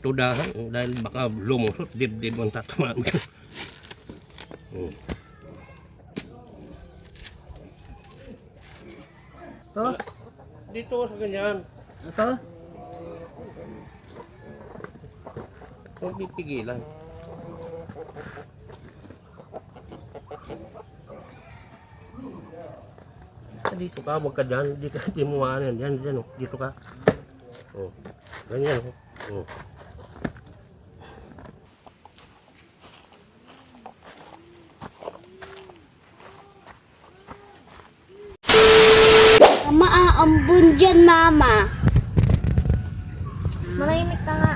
tudahan dahil baka lumusot, dibdib ang tatamaan ka. Hmm. Ito? Dito sa ganyan, Ito? huwag pipigilan. Ah, Dito ka, huwag ka dyan. Di, ka, di mo yan. Dyan, dyan. oh. Dito ka. Oh. Ganyan. Oh. Aambun dyan, mama. Marahimik ka nga.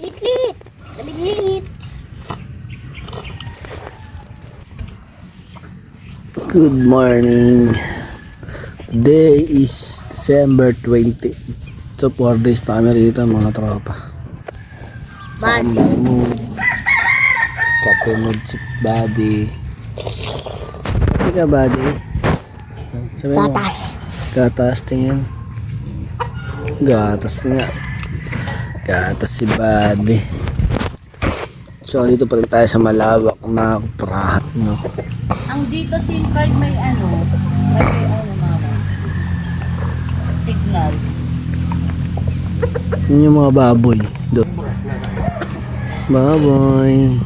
Liit-liit. Liit-liit. Good morning. Today is December 20. So 4 days kami rito mga tropa. Tambay mood. Kape mood si body. Hindi ka body. Sabi mo. Gatas. Gatas tingin. Gatas nga. Gatas si body. So dito pa rin tayo sa malawak na prahat no. Ang dito SIM card may ano, may ano mama. Signal. Yun yung mga baboy. Do. Baboy.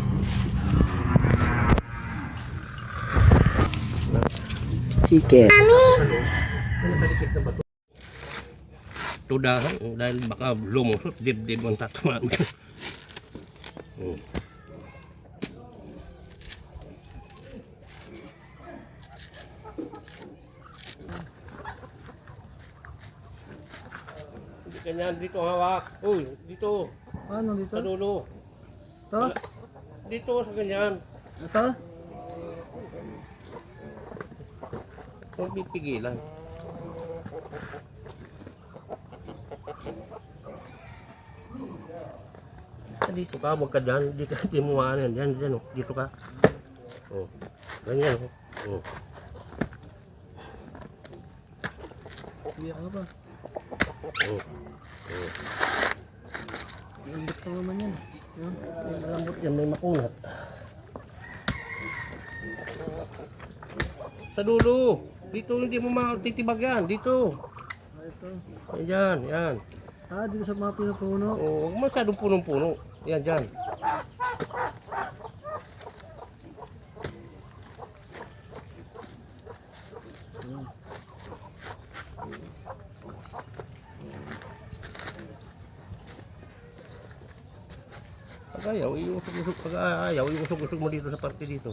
Chicken. Tudahan dahil baka lumusot, dibdib ang tatamaan ka. Hmm. Ganyan, dito hawak. Uy, dito, Ano dito? sa dulo. Ito? Dito sa ganyan. Ito? Huwag pipigilan. Ah, Dito ka, huwag ka dyan. Di, ka, di mo ano yan. Dyan, dyan. oh. Dito ka. Oh. Ganyan. Oh. Oh. Hindi ka ba? Oh. Lambot ka naman yan. May Lambot yan, may makunat. Sa dulo. Dito hindi mo matitibag yan. Dito. Ah, ito. Yan, yan. Ah, dito sa mga pinupuno. Oh, huwag masyadong punong-puno. Yan, dyan. Pag ayaw, iusog-usog. Pag ayaw, iusog-usog mo dito sa parte dito.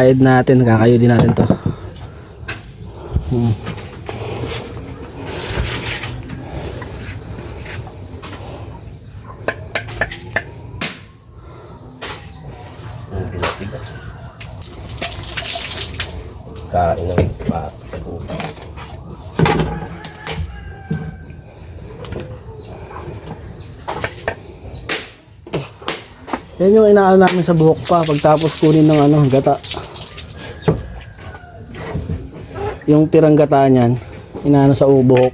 Bakayod natin. Kakayodin natin to. Hmm. Kain ng pa. Yan yung inaano namin sa buhok pa pagtapos kunin ng ano, gata. Yung tirang gata niyan, inaano sa ubuhok.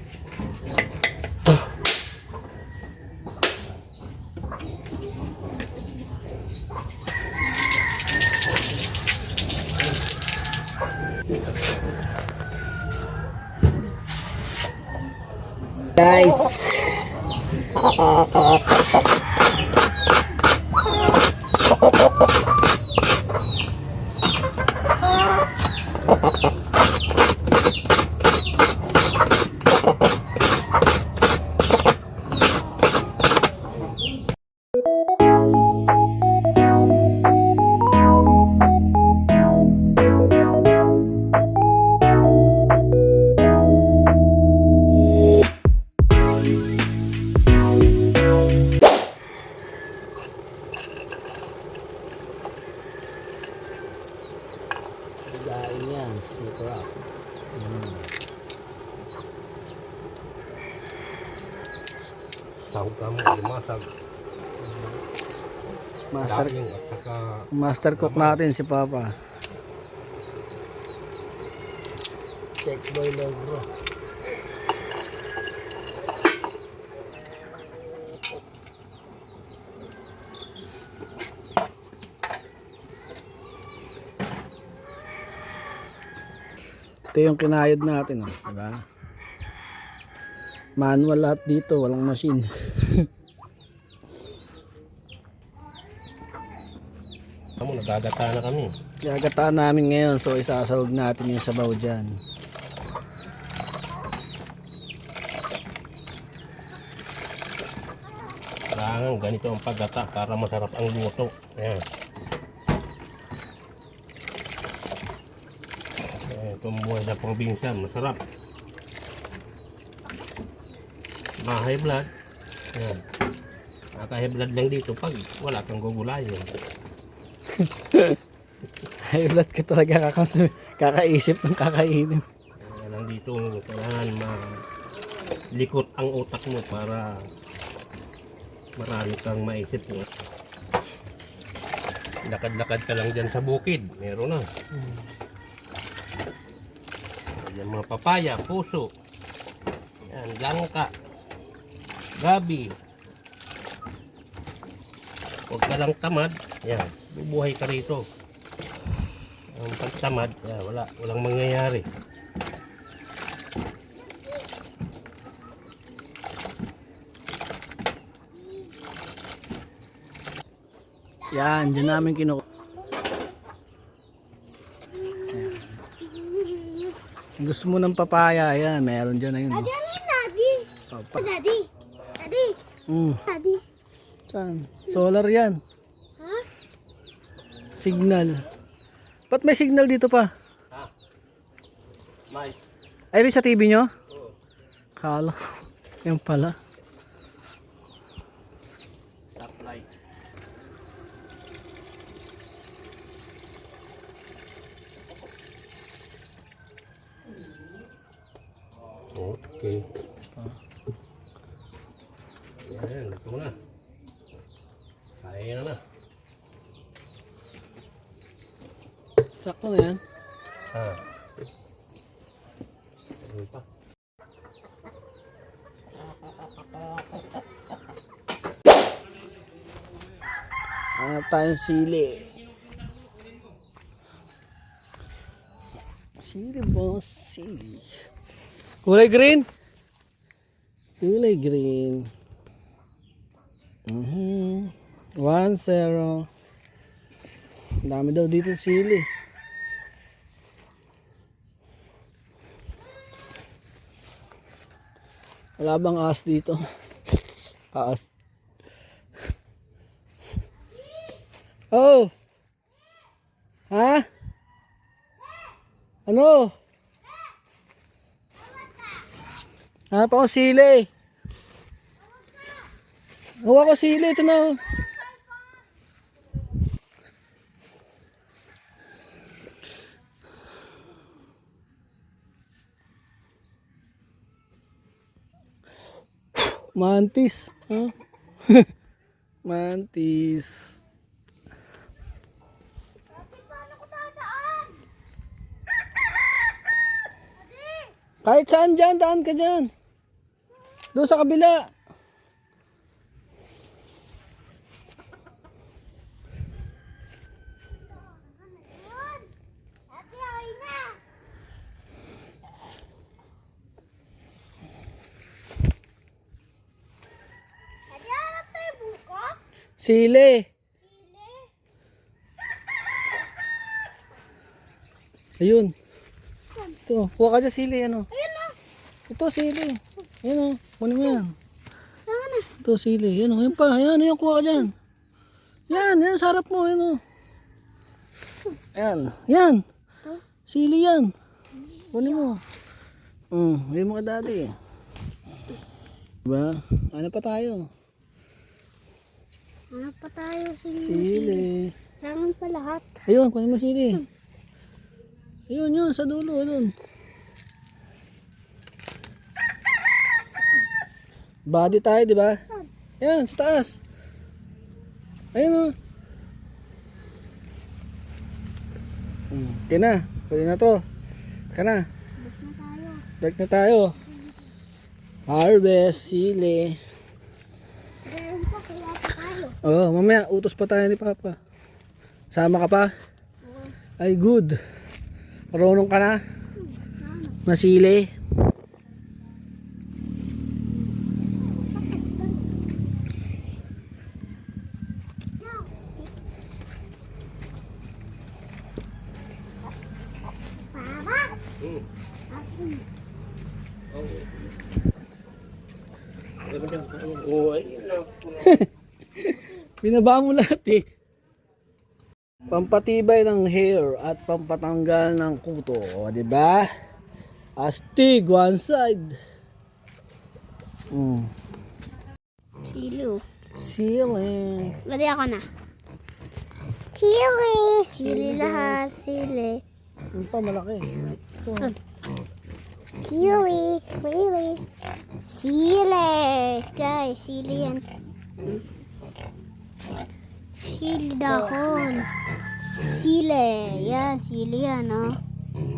Sahog ka mo, limasag. Master, Daging at saka master cook natin si Papa. Check boiler bro. Ito yung kinayod natin, oh, diba? Manual lahat dito, walang machine. Kamu, nagagata na kami. Gagataan namin ngayon, so isasahog natin yung sabaw dyan. Kailangan ganito ang paggata para masarap ang luto. Ayan. Eh, Itong buhay sa probinsya, masarap. Mga high blood. Ayan. Naka-high blood lang dito pag wala kang gugulayin. High blood ka talaga kakasum- kakaisip ng kakainin. Kaya lang dito kailangan malikot ang utak mo para marami kang maisip mo. Lakad-lakad ka lang dyan sa bukid. Meron na. Yan mga papaya, puso. Yan, langka. Gabi. Huwag ka lang tamad. Yan, bubuhay ka rito. Ang pagtamad, yan, wala, walang mangyayari. Yan, dyan namin kinu... Yan. Gusto mo ng papaya, yan, meron dyan na yun. Daddy, Oh. Daddy? Papa. Daddy. Daddy. Mm, Daddy. saan? Solar yan. Ha? Signal. Ba't may signal dito pa? May, Ay, may sa TV nyo? Kala. ko. Yan pala. stoplight. Okay. Ayan, ito na. Kaya na na. Sakto na yan. Ah. Ano pa? Hanap tayong sili. Sili boss, sili. Kulay green? Kulay green. Mhm. One zero. Dami daw dito sili. Wala bang aas dito? Aas. Oh. Ha? Ano? Hanap ako sili. Hawa ko sili. Ito na. Mantis. Huh? Mantis. Kahit saan dyan, daan ka dyan. Doon sa kabila. Sili. Ayun. Ito, kuha ka dyan sili, ano? Ayun na. Ito, sili. Ayun o, kunin mo yan. Ito, sili. Yan o, yan pa. Yan, yan, kuha ka dyan. Yan, yan, sa harap mo, yan o. Yan, yan. Sili yan. Kunin mo. Hmm, hindi mo ka daddy. Diba? Ano pa tayo? Hanap pa tayo. Sili. Kailangan pa lahat. Ayun, kunin mo sili. Ayun, yun, sa dulo, ayun. Body tayo, di ba? Yan, sa taas. Ayun, oh. Hmm, okay na. Pwede na to. Okay na. Bus na tayo. Balik na tayo. Harvest, sili. Meron pa. Kaya pa tayo. Oh, mamaya, utos pa tayo ni Papa. Sama ka pa? Ay, good. Marunong ka na? Masili? Papa. Binaba mo lahat eh. Pampatibay ng hair at pampatanggal ng kuto, o, di ba? Astig one side. Mm. Sili. Sili. Bali ako na. Sili. Sili lahat. Sili. Yung pa malaki. Ito. Sili. Sili. Sili. Guys, sili yan. Sili dahon. Sili. Yan, sili yan.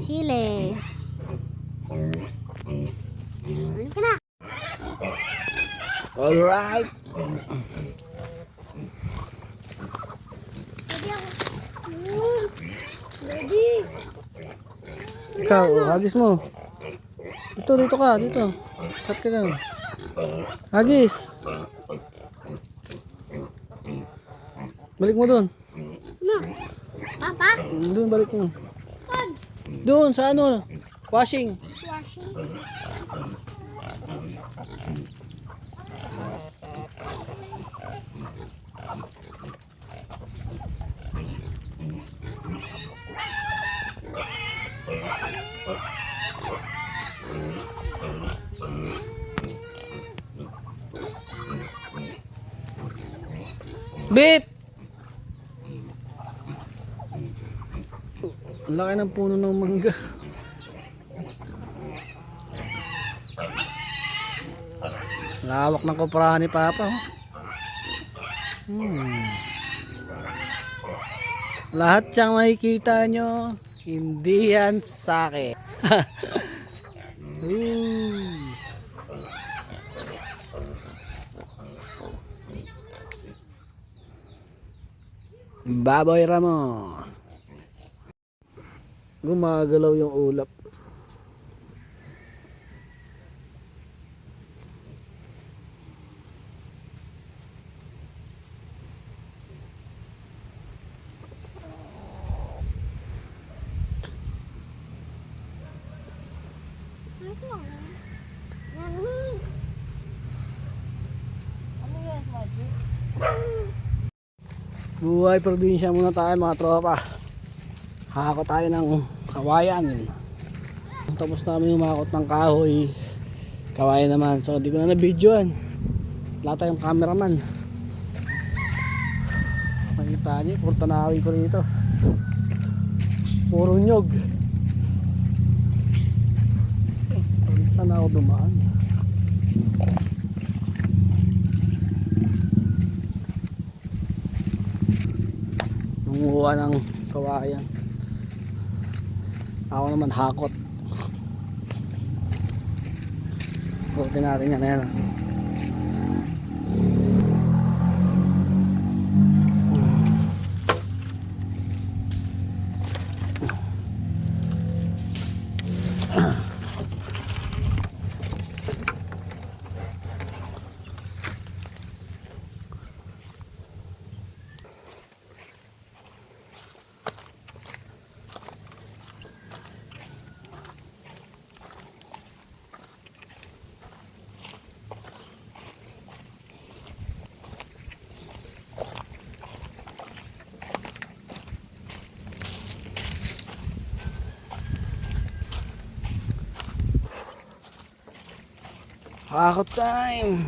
Sili. Ano ka na? Alright. Ready. Ikaw, hagis mo. Dito, dito ka, dito. Cut ka lang. Hagis. Balik mo doon. No. Papa? Doon, balik mo. Pag. Doon, sa ano? Washing. Washing. Bit! Ang laki ng puno ng mangga. Lawak ng kuprahan ni Papa. oh. Hmm. Lahat siyang makikita nyo, hindi yan sa akin. Ooh. Baboy Ramo. Gumagalaw yung ulap. Buhay probinsya muna tayo mga tropa. Hako tayo ng kawayan. Tapos namin humakot ng kahoy. Kawayan naman. So di ko na na-videoan. Wala tayong cameraman. Makita niyo, puro tanawin ko rito. Puro nyog. Saan ako dumaan? Nanguha ng kawayan. Ako naman hakot. Buti natin yan. Ayan. Ako time.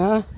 Ha?